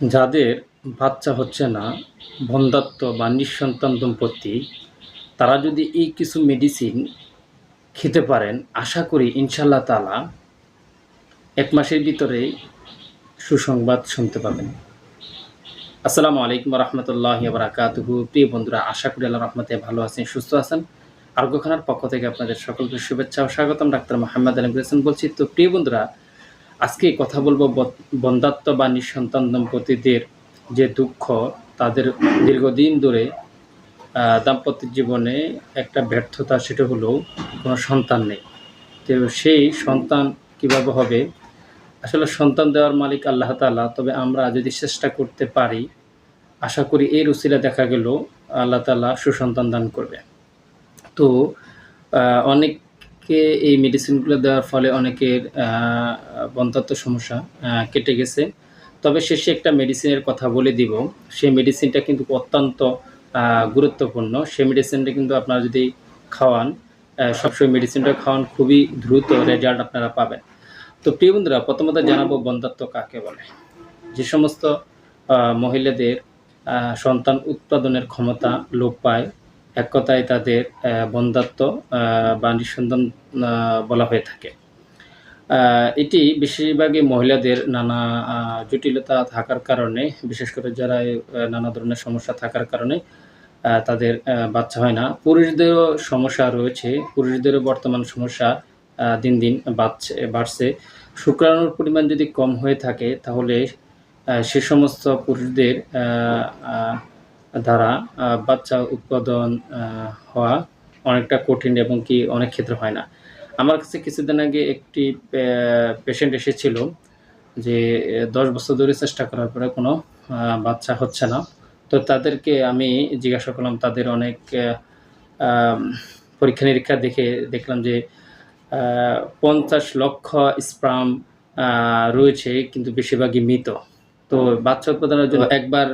যাদের বাচ্চা হচ্ছে না বন্ধাত্ব বা নিঃসন্তান দম্পতি, তারা যদি এই কিছু মেডিসিন খেতে পারেন, আশা করি ইনশাল্লাহ তালা এক মাসের ভিতরেই সুসংবাদ শুনতে পাবেন। আসসালামু আলাইকুম রহমতুল্লাহ বারাকাতুহু। প্রিয় বন্ধুরা, আশা করি আল্লাহ রহমতে ভালো আছেন, সুস্থ আছেন। আরোগ্যখানার পক্ষ থেকে আপনাদের সকলকে শুভেচ্ছা ও স্বাগতম। ডাক্তার মোহাম্মদ আলম বলছি। তো প্রিয় বন্ধুরা আজকে কথা বলব ব- বন্ধাত্ব বা নিঃসন্তান দম্পতিদের যে দুঃখ তাদের দীর্ঘদিন ধরে দাম্পত্য জীবনে একটা ব্যর্থতা সেটা হলো কোনো সন্তান নেই। তো সেই সন্তান কীভাবে হবে? আসলে সন্তান দেওয়ার মালিক আল্লাহ তাআলা তবে আমরা যদি চেষ্টা করতে পারি আশা করি এই রুসিলা দেখা গেল আল্লাহ তালা সুসন্তান দান করবে তো আহ, অনেককে এই মেডিসিনগুলো দেওয়ার ফলে অনেকের বন্ধাত্ম সমস্যা কেটে গেছে। তবে শেষে একটা মেডিসিনের কথা বলে দিব। সেই মেডিসিনটা কিন্তু অত্যন্ত গুরুত্বপূর্ণ। সেই মেডিসিনটা কিন্তু আপনারা যদি খাওয়ান সবসময় মেডিসিনটা খাওয়ান খুবই দ্রুত রেজাল্ট আপনারা পাবেন। তো প্রিয় বন্ধুরা, প্রথমত জানাব বন্ধাত্ব কাকে বলে? যে সমস্ত মহিলাদের সন্তান উৎপাদনের ক্ষমতা লোপ পায় এক কথায় তাদের আহ, বন্ধাত্ব বা নিঃসন্তান বলা হয়ে থাকে। এটি বেশিরভাগই মহিলাদের নানা জটিলতা থাকার কারণে বিশেষ করে যারা নানা ধরনের সমস্যা থাকার কারণে তাদের বাচ্চা হয় না। পুরুষদেরও সমস্যা রয়েছে। পুরুষদেরও বর্তমান সমস্যা দিন দিন বাড়ছে বাড়ছে। শুক্রাণুর পরিমাণ যদি কম হয়ে থাকে তাহলে সে সমস্ত পুরুষদের দ্বারা বাচ্চা উৎপাদন হওয়া অনেকটা কঠিন এবং কি অনেক ক্ষেত্রে হয় না। আমার কাছে কিছুদিন আগে একটি পেশেন্ট এসেছিল যে দশ বছর ধরে চেষ্টা করার পরে কোনো বাচ্চা হচ্ছে না। তো তাদেরকে আমি জিজ্ঞাসা করলাম, তাদের অনেক পরীক্ষা নিরীক্ষা দেখে দেখলাম যে পঞ্চাশ লক্ষ স্প্রাম রয়েছে, কিন্তু বেশিরভাগই মৃত। তো বাচ্চা উৎপাদনের জন্য একবার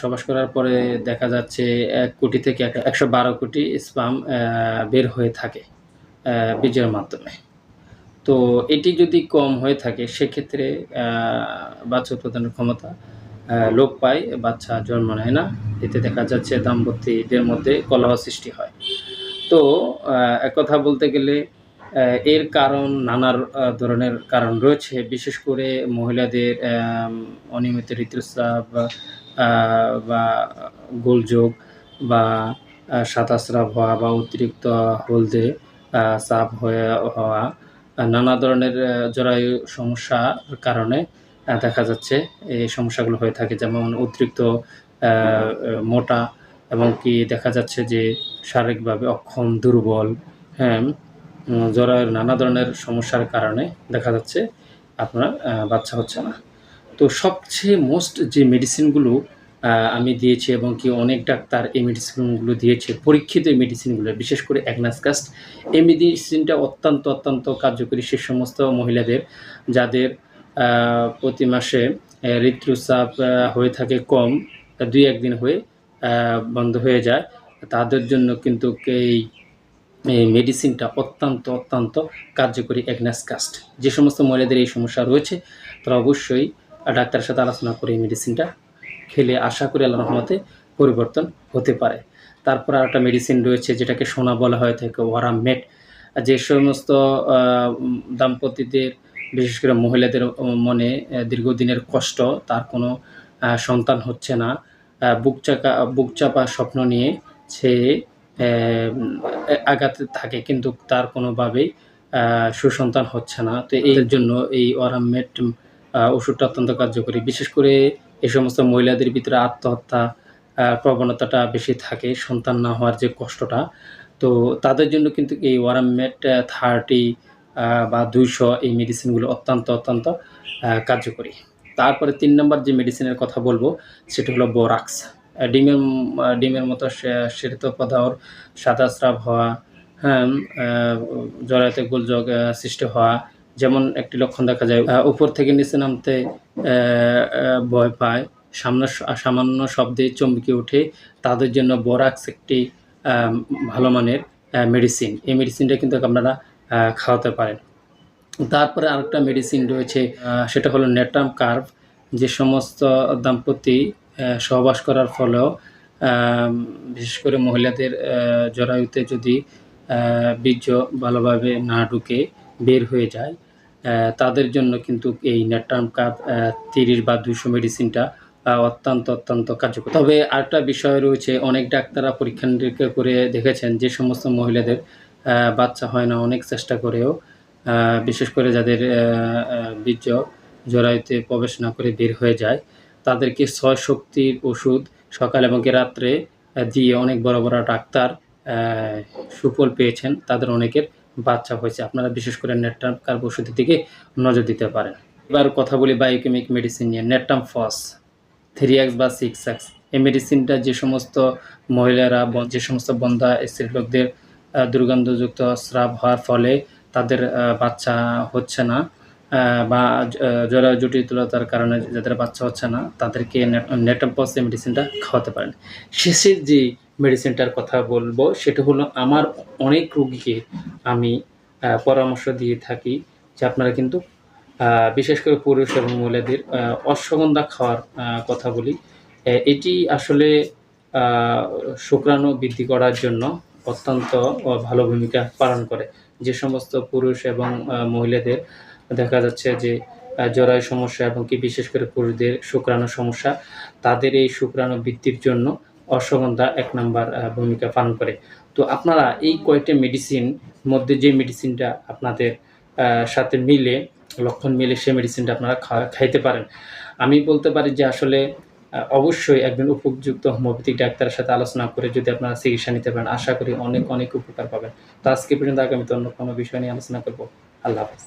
সবাস করার পরে দেখা যাচ্ছে এক কোটি থেকে একশো বারো কোটি স্পাম বের হয়ে থাকে বীজের মাধ্যমে। তো এটি যদি কম হয়ে থাকে, সেক্ষেত্রে বাচ্চা উৎপাদনের ক্ষমতা লোপ পায়, বাচ্চা জন্ম নেয় না। এতে দেখা যাচ্ছে দাম্পত্যদের মধ্যে কলহ সৃষ্টি হয়। তো এক কথা বলতে গেলে এর কারণ নানার ধরনের কারণ রয়েছে। বিশেষ করে মহিলাদের অনিয়মিত ঋতুস্রাব বা গোলযোগ বা সাতাস্রাব হওয়া বা অতিরিক্ত হলদে চাপ হয়ে, হওয়া নানা ধরনের জরায়ু সমস্যার কারণে দেখা যাচ্ছে এই সমস্যাগুলো হয়ে থাকে। যেমন অতিরিক্ত মোটা এবং কি দেখা যাচ্ছে যে শারীরিকভাবে অক্ষম, দুর্বল হ্যাঁ জরায়ুর নানা ধরনের সমস্যার কারণে দেখা যাচ্ছে আপনার বাচ্চা হচ্ছে না। তো সবচেয়ে মোস্ট যে মেডিসিনগুলো আমি দিয়েছি এবং কি অনেক ডাক্তার এই মেডিসিনগুলো দিয়েছে, পরীক্ষিত এই মেডিসিনগুলো বিশেষ করে অ্যাগনাসকাস্ট এই মেডিসিনটা অত্যন্ত অত্যন্ত কার্যকরী সে সমস্ত মহিলাদের যাদের প্রতি মাসে ঋতুস্রাব হয়ে থাকে কম দুই একদিন হয়ে বন্ধ হয়ে যায়, তাদের জন্য কিন্তু এই মেডিসিনটা অত্যন্ত অত্যন্ত কার্যকরী অ্যাগনাসকাস্ট যে সমস্ত মহিলাদের এই সমস্যা রয়েছে তারা অবশ্যই ডাক্তারের সাথে আলোচনা করে এই মেডিসিনটা খেলে আশা করি আল্লাহ রহমতে পরিবর্তন হতে পারে। তারপর আর একটা মেডিসিন রয়েছে যেটাকে সোনা বলা হয়ে থাকে ওয়ারামেট যে সমস্ত দাম্পত্যদের বিশেষ করে মহিলাদের মনে দীর্ঘদিনের কষ্ট তার কোনো সন্তান হচ্ছে না। আহ, বুক চাকা স্বপ্ন নিয়ে সে আঘাতে থাকে কিন্তু তার কোনোভাবেই সুসন্তান হচ্ছে না। তো এর জন্য এই ওরামেট ওষুধটা অত্যন্ত কার্যকরী। বিশেষ করে এই সমস্ত মহিলাদের ভিতরে আত্মহত্যা প্রবণতাটা বেশি থাকে সন্তান না হওয়ার যে কষ্টটা। তো তাদের জন্য কিন্তু এই ওয়ারামেট থার্টি বা দুইশো এই মেডিসিনগুলো অত্যন্ত অত্যন্ত কার্যকরী। তারপরে তিন নম্বর যে মেডিসিনের কথা বলব সেটা হলো বোরাক্স ডিমের ডিমের মতো শ্বেত পদার্থ, সাদা স্রাব হওয়া হ্যাঁ জরায়ুতে গোলযোগ সৃষ্টি হওয়া, যেমন একটি লক্ষণ দেখা যায়। উপর থেকে নিচে নামতে ভয় পায়। সামনে সামান্য শব্দে চমকে ওঠে তাদের জন্য বোরাক্স একটি ভালো মানের মেডিসিন এই মেডিসিনটা কিন্তু আপনারা খাওয়াতে পারেন। তারপরে আরেকটা মেডিসিন রয়েছে সেটা হলো নেট্রাম কার্ভ। যে সমস্ত দাম্পতি সহবাস করার ফলেও বিশেষ করে মহিলাদের জরায়ুতে যদি বীর্য ভালোভাবে না ঢুকে বের হয়ে যায় তাদের জন্য কিন্তু এই নেটটার্ম কাপ তিরিশ বা দুশো মেডিসিনটা অত্যন্ত অত্যন্ত কার্যকর। তবে আরেকটা বিষয় রয়েছে, অনেক ডাক্তাররা পরীক্ষা নিরীক্ষা করে দেখেছেন যে সমস্ত মহিলাদের বাচ্চা হয় না, অনেক চেষ্টা করেও বিশেষ করে যাদের বীর্য জরায়ুতে প্রবেশ না করে বের হয়ে যায় তাদেরকে ছয় শক্তির ওষুধ সকাল এবং রাত্রে দিয়ে অনেক বড় বড় ডাক্তার সুফল পেয়েছেন। তাদের অনেকের বাচ্চা হয়েছে। আপনারা বিশেষ করে নেটটাম কার্ব ওষুধের দিকে নজর দিতে পারেন। এবার কথা বলি বায়োকেমিক মেডিসিন নিয়ে। নেটটাম ফস থ্রি এক্স বা সিক্স এক্স এই মেডিসিনটা যে সমস্ত মহিলারা যে সমস্ত বন্ধা স্ত্রী লোকদের দুর্গন্ধযুক্ত স্রাব হওয়ার ফলে তাদের বাচ্চা হচ্ছে না। বা জরা জটিলতার কারণে যাদের বাচ্চা হচ্ছে না, তাদেরকে নেটাম্পস এই মেডিসিনটা খাওয়াতে পারেন। শেষের যে মেডিসিনটার কথা বলব, সেটা হলো আমার অনেক রুগীকে আমি পরামর্শ দিয়ে থাকি যে আপনারা কিন্তু বিশেষ করে পুরুষ এবং মহিলাদের অশ্বগন্ধা খাওয়ার কথা বলি। এটি আসলে শুক্রাণু বৃদ্ধি করার জন্য অত্যন্ত ভালো ভূমিকা পালন করে। যে সমস্ত পুরুষ এবং মহিলাদের দেখা যাচ্ছে যে জরায়ু সমস্যা এবং কি বিশেষ করে পুরুষদের শুক্রাণু সমস্যা, তাদের এই শুক্রাণু বৃদ্ধির জন্য অশ্বগন্ধা এক নাম্বার ভূমিকা পালন করে। তো আপনারা এই কয়েকটা মেডিসিন মধ্যে যে মেডিসিনটা আপনাদের সাথে মিলে, লক্ষণ মিলে সেই মেডিসিনটা আপনারা খাইতে পারেন। আমি বলতে পারি যে আসলে অবশ্যই একজন উপযুক্ত হোমিওপ্যাথিক ডাক্তারের সাথে আলোচনা করে যদি আপনারা চিকিৎসা নিতে পারেন, আশা করি অনেক অনেক উপকার পাবেন। তো আজকে পর্যন্ত আগামীতে অন্য কোনো বিষয় নিয়ে আলোচনা করব। আল্লাহ হাফেজ।